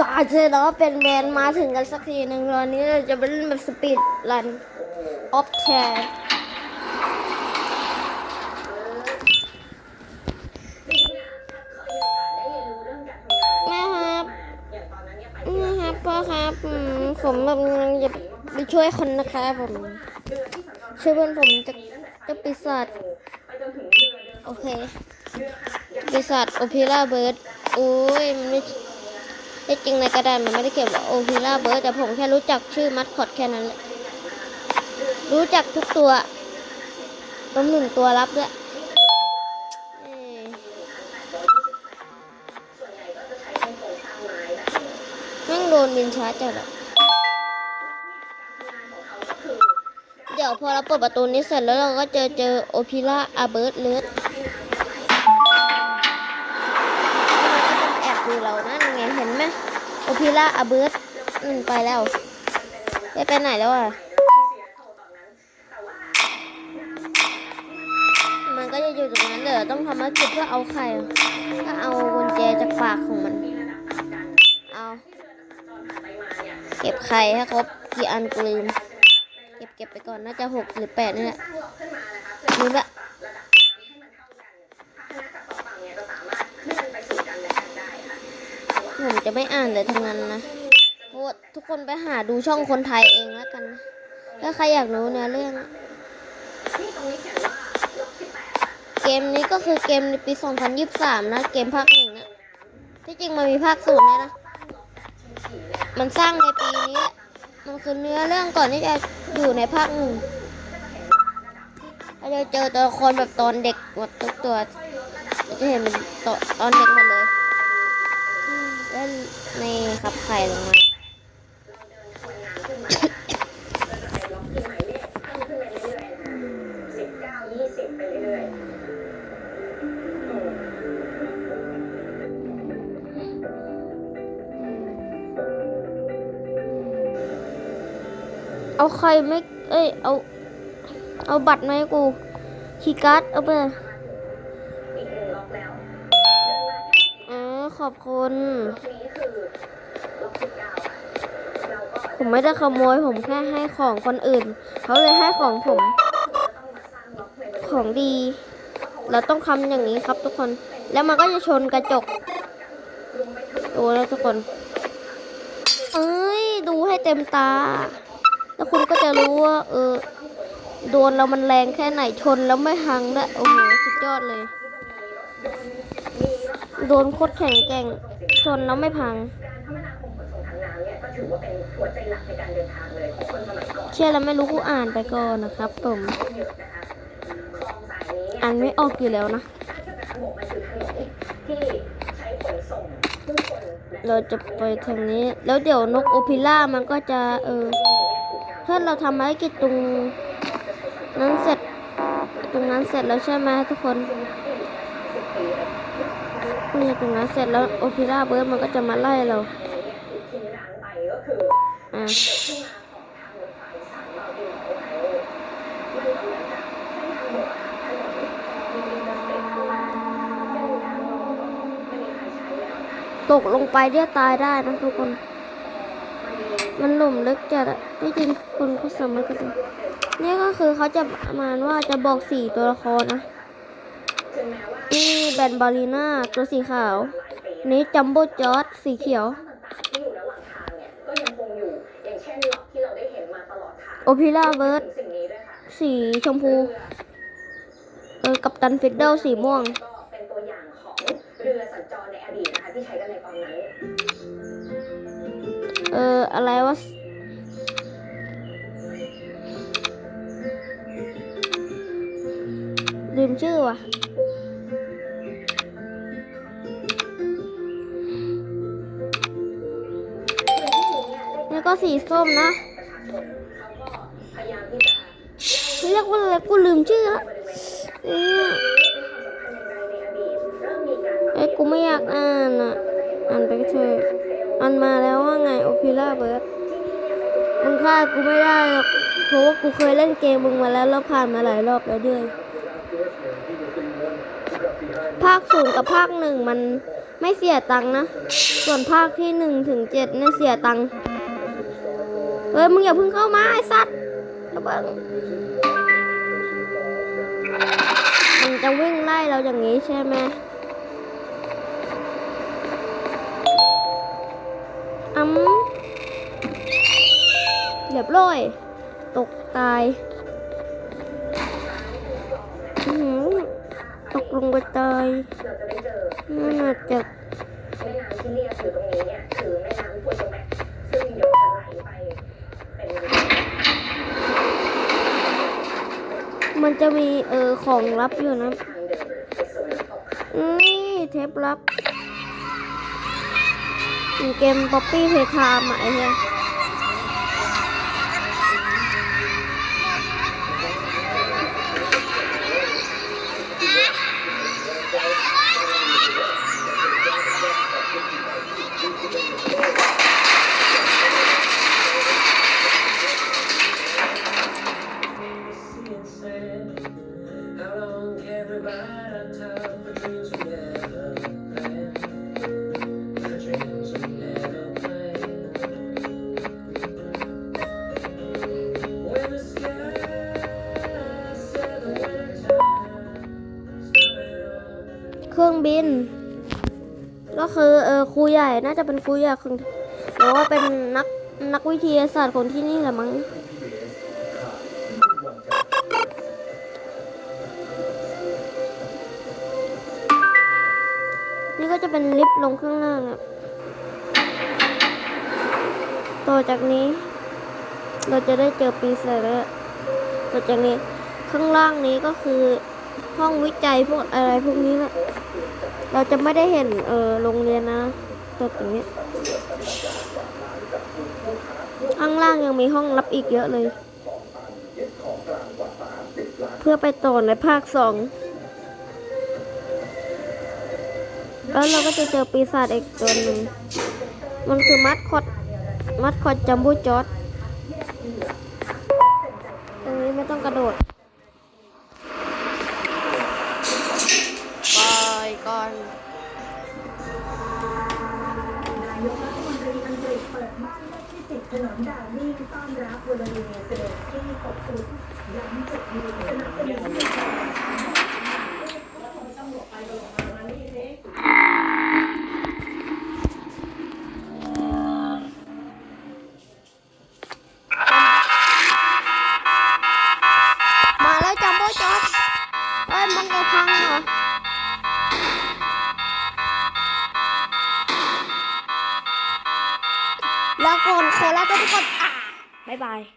กาเจอแล้วเป็นแมนมาถึงกันสักทีหนึ่งตอนนี้เราจะไปเล่นแบบสปีดรันออฟแคร์แม่ครับแม่ครับพ่อครับอืมผมแบบกำลังจะไปช่วยคนนะครับผมช่วยเพื่อนผมจะจะปีศาจโอเคปีศาจโอพิราเบิร์ดโอ้ยมันไม่ ที่จริงในกระดานมันไม่ได้เขียนว่าโอพิล่าเบิร์ดแต่ผมแค่รู้จักชื่อมัดคอตแค่นั้นแหละรู้จักทุกตัวรวมหนึ่งตัวรับด้วยเอ้ยแม่งโดนบินช้าจัดอะเดี๋ยวพอเราเปิดประตูนี้เสร็จแล้วเราก็เจอเจอโอพิล่าอาเบิร์ดเลิศ แอบดูเรานั่นไงเห็นไหมโอพิล่าอาเบิร์ดอืมไปแล้วไปไปไหนแล้วอะ มันก็จะอยู่ตรงนั้นเดี๋ยวต้องทำภารกิจเพื่อเอาไข่ก็เอากุญแจจากปากของมัน เอา เก็บไข่ให้ครบกี่อันกูลืมเก็บเก็บไปก่อนน่าจะหกหรือแปดนี่แหละลืมละ ผมจะไม่อ่านเลยทั้งนั้นนะโพสต์ทุกคนไปหาดูช่องคนไทยเองแล้วกันนะถ้าใครอยากรู้เนื้อเรื่อง เกมนี้ก็คือเกมในปี 2023 นะ เกมภาคหนึ่งนะที่จริงมันมีภาคศูนย์ด้วยนะ มันสร้างในปีนี้ละมันคือเนื้อเรื่องก่อนที่จะอยู่ในภาคหนึ่งเราจะเจอตัวละครแบบตอนเด็กหมดทุกตัว จะเห็นตอนตอนเด็กหมดเลย แล้วในขับไข่ลงมาเอาใครไม่ เอ้ย เอา เอาบัตรมาให้กูคีย์การ์ดเอาไปอ๋อขอบคุณ ผมไม่ได้ขโมยผมแค่ให้ของคนอื่น เขาเลยให้ของผม ของดี เราต้องทำอย่างนี้ครับทุกคน แล้วมันก็จะชนกระจกดูแลทุกคน เอ้ย ดูให้เต็มตา แล้วคุณก็จะรู้ว่า เออ โดนแล้วมันแรงแค่ไหนชนแล้วไม่หังด้วยโอ้โห สุดยอดเลย โดนโคตรแข็งแกร่งชนแล้วไม่พัง เชื่อแล้วไม่รู้กูอ่านไปก่อนนะครับผมอ่านไม่ออกอยู่แล้วนะเราจะไปทางนี้ แล้วเดี๋ยวนกโอพิล่ามันก็จะเออถ้าเราทำภารกิจตรงนั้นเสร็จตรงนั้นเสร็จแล้วใช่ไหมทุกคนนี่ตรงนั้นเสร็จแล้วโอพิราเบิร์ดมันก็จะมาไล่เรา อะตกลงไปเรียกตายได้นะทุกคน มันหลุมลึกจัดอะที่จริงคนเขาสามารถกันนี่ก็คือเขาจะประมาณว่าจะบอกสี่ตัวละครนะนี่แบนบาลีน่าตัวสีขาว นี่จัมโบ้จอร์ดสีเขียว โอพิล่าเบิร์ดสีชมพู เออ กัปตันฟิดเดิลสีม่วง เป็นตัวอย่างของเรือสัญจรในอดีตนะคะที่ใช้กันในตอนนั้น เออ อะไรวะลืมชื่อว่ะ แล้วก็สีส้มนะ เรียกว่าอะไรกูลืมชื่อละเนี่ยเอ้ยกูไม่อยากอ่านอะ อ่านไปเถอะอ่านมาแล้วว่าไงโอพิล่าเบิร์ดมึงฆ่ากูไม่ได้หรอกเพราะว่ากูเคยเล่นเกมมึงมาแล้วแล้วผ่านมาหลายรอบแล้วด้วย ภาคศูนย์กับภาคหนึ่งมันไม่เสียตังค์นะ ส่วนภาคที่หนึ่งถึงเจ็ดเนี่ยเสียตังค์เฮ้ยมึงอย่าเพิ่งเข้ามาไอ้สัตว์ระเบิง มันจะวิ่งไล่เราอย่างนี้ใช่ไหมอืมเรียบร้อย ตกตายตกลงไปตายเราจะได้เจอน่าจะแม่น้ำที่เรียกอยู่ตรงนี้เนี่ย มันจะมีเออของลับอยู่นะนี่เทปลับมีเกมป๊อปปี้เพทามอะไอ้เนี่ย บิน ก็คือเออครูใหญ่น่าจะเป็นครูใหญ่ของหรือว่าเป็นนักนักวิทยาศาสตร์คนที่นี่แหละมั้งนี่ก็จะเป็นลิฟต์ลงข้างล่างอะต่อจากนี้ เราจะได้เจอปีศาจแล้วต่อจากนี้ข้างล่างนี้ก็คือ ห้องวิจัยพวกอะไรพวกนี้แหละเราจะไม่ได้เห็นเออโรงเรียนนะตัวตรงนี้ข้างล่างยังมีห้องลับอีกเยอะเลย เพื่อไปต่อในภาคสองแล้วเราก็จะเจอปีศาจอีกตัวหนึ่ง มันคือมัดคอดมัดคอดจัมบูจอด รับวลาดิเมียร์เซเลนสกี้ขอบคุณย้ำจุดยืนสนับสนุนมาแล้วจัมโบ้จอดเอ้ยมันจะพังเหรอแล้วก่อนขอลาไปทุกคนอะบ๊ายบาย